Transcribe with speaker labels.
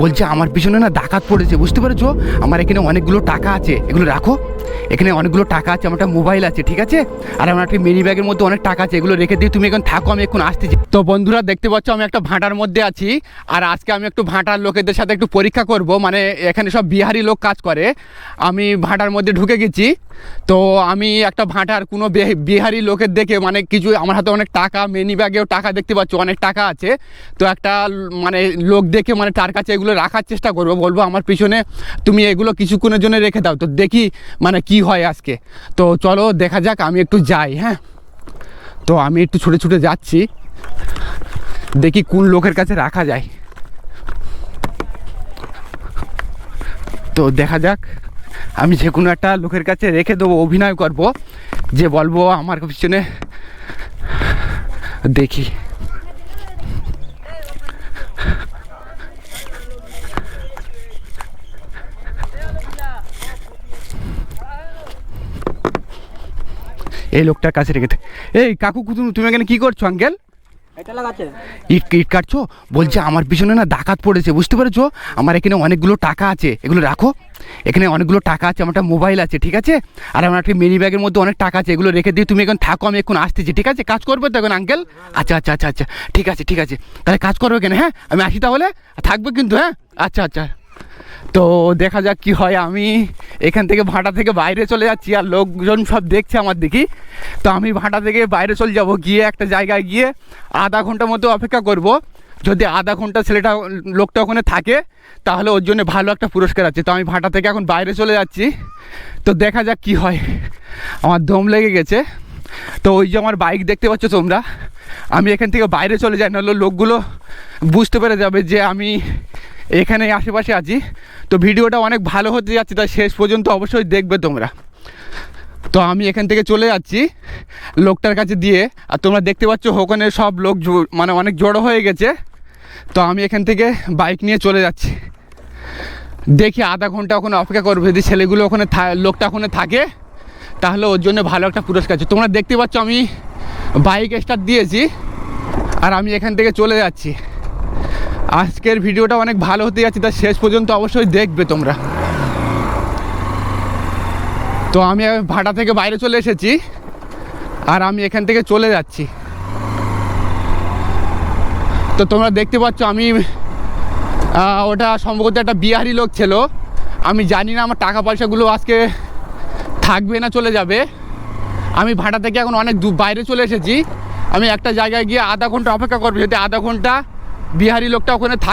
Speaker 1: বলছে, আমার পিছনে না ডাকাত পড়েছে, বুঝতে পেরেছ? আমার এখানে অনেকগুলো টাকা আছে, এগুলো রাখো। এখানে অনেকগুলো টাকা আছে, আমার একটা মোবাইল আছে, ঠিক আছে? আর আমার একটা মিনি ব্যাগের মধ্যে অনেক টাকা আছে, এগুলো রেখে দিয়ে তুমি এখন থাকো, আমি এখন আসতেছি তো বন্ধুরা, দেখতে পাচ্ছ, আমি একটা ভাঁটার মধ্যে আছি, আর আজকে আমি একটু ভাঁটার লোকেদের সাথে একটু পরীক্ষা করব মানে এখানে সব বিহারি লোক কাজ করে। আমি ভাঁটার মধ্যে ঢুকে গেছি, তো আমি একটা ভাঁটার কোনো বিহারি লোকের দেখে মানে কিছু আমার হাতে অনেক টাকা মিনি ব্যাগেও টাকা দেখতে পাচ্ছ, অনেক টাকা আছে। তো একটা মানে লোক দেখে মানে তার কাছে এগুলো রাখার চেষ্টা করব, বলব আমার পিছনে, তুমি এগুলো কিছুক্ষণের জন্য রেখে দাও, তো দেখি মানে কি হয় আজকে? তো চলো দেখা যাক, আমি একটু যাই হ্যাঁ? তো আমি একটু ছুটে ছুটে যাচ্ছি। দেখি কোন লোকের কাছে রাখা যায়। তো দেখা যাক, আমি যে কোনো একটা লোকের কাছে রেখে দেবো, অভিনয় করব। যে বলব আমার পিছনে, দেখি। এই লোকটার কাছে রেখে এই কাকু কুতু তুমি এখানে কি করছ আঙ্কেল? ইট ইট কাটছো? বলছে আমার পিছনে না ডাকাত পড়েছে বুঝতে পেরেছ? আমার এখানে অনেকগুলো টাকা আছে এগুলো রাখো। এখানে অনেকগুলো টাকা আছে আমার একটা মোবাইল আছে ঠিক আছে? আর আমার একটা মিনি ব্যাগের মধ্যে অনেক টাকা আছে এগুলো রেখে দিয়ে তুমি এখন থাকো আমি এখন আসতেছি ঠিক আছে? কাজ করবে তো এখন আঙ্কেল? আচ্ছা আচ্ছা আচ্ছা আচ্ছা ঠিক আছে ঠিক আছে। তাহলে কাজ করবে কেন হ্যাঁ? আমি আসি তাহলে? থাকবে কিন্তু হ্যাঁ? আচ্ছা আচ্ছা। তো দেখা যাক কি হয়। আমি এখান থেকে ভাঁটা থেকে বাইরে চলে যাচ্ছি আর লোকজন সব দেখছে আমার দেখি। তো আমি ভাঁটা থেকে বাইরে চলে যাব, গিয়ে একটা জায়গায় গিয়ে আধা ঘণ্টা মতো অপেক্ষা করব। যদি আধা ঘণ্টা ছেলেটা, লোকটা ওখানে থাকে, তাহলে ওর জন্য ভালো একটা পুরস্কার আছে। তো আমি ভাঁটা থেকে এখন বাইরে চলে যাচ্ছি। তো দেখা যাক কি হয়। আমার দম লেগে গেছে। তো ওই যে আমার বাইক দেখতে পাচ্ছ তোমরা, আমি এখান থেকে বাইরে চলে যাই, নাহলে লোকগুলো বুঝতে পেরে যাবে যে আমি এখানে আশেপাশে আছি। তো ভিডিওটা অনেক ভালো হতে যাচ্ছে, তাই শেষ পর্যন্ত অবশ্যই দেখবে তোমরা। তো আমি এখান থেকে চলে যাচ্ছি লোকটার কাছে দিয়ে। আর তোমরা দেখতে পাচ্ছ ওখানে সব লোক মানে অনেক জড়ো হয়ে গেছে। তো আমি এখান থেকে বাইক নিয়ে চলে যাচ্ছি। দেখি আধা ঘণ্টা ওখানে অপেক্ষা করবে, যদি ছেলেগুলো ওখানে লোকটা ওখানে থাকে, তাহলে ওর জন্য ভালো একটা পুরস্কার আছে। তোমরা দেখতে পাচ্ছ আমি বাইক স্টার্ট দিয়েছি, আর আমি এখান থেকে চলে যাচ্ছি। আজকের ভিডিওটা অনেক ভালো হতে যাচ্ছে তাই শেষ পর্যন্ত অবশ্যই দেখবে তোমরা। তো আমি ভাটা থেকে বাইরে চলে এসেছি, আর আমি এখান থেকে চলে যাচ্ছি। তো তোমরা দেখতে পাচ্ছ আমি ওটা সম্ভবত একটা বিহারি লোক ছিল। আমি জানি না আমার টাকা পয়সাগুলো আজকে থাকবে না, চলে যাবে। আমি ভাটা থেকে এখন অনেক দূর বাইরে চলে এসেছি। আমি একটা জায়গায় গিয়ে আধা ঘণ্টা অপেক্ষা করব, যদি আধা ঘণ্টা বিহারি লোকটা ওখানে থাকে।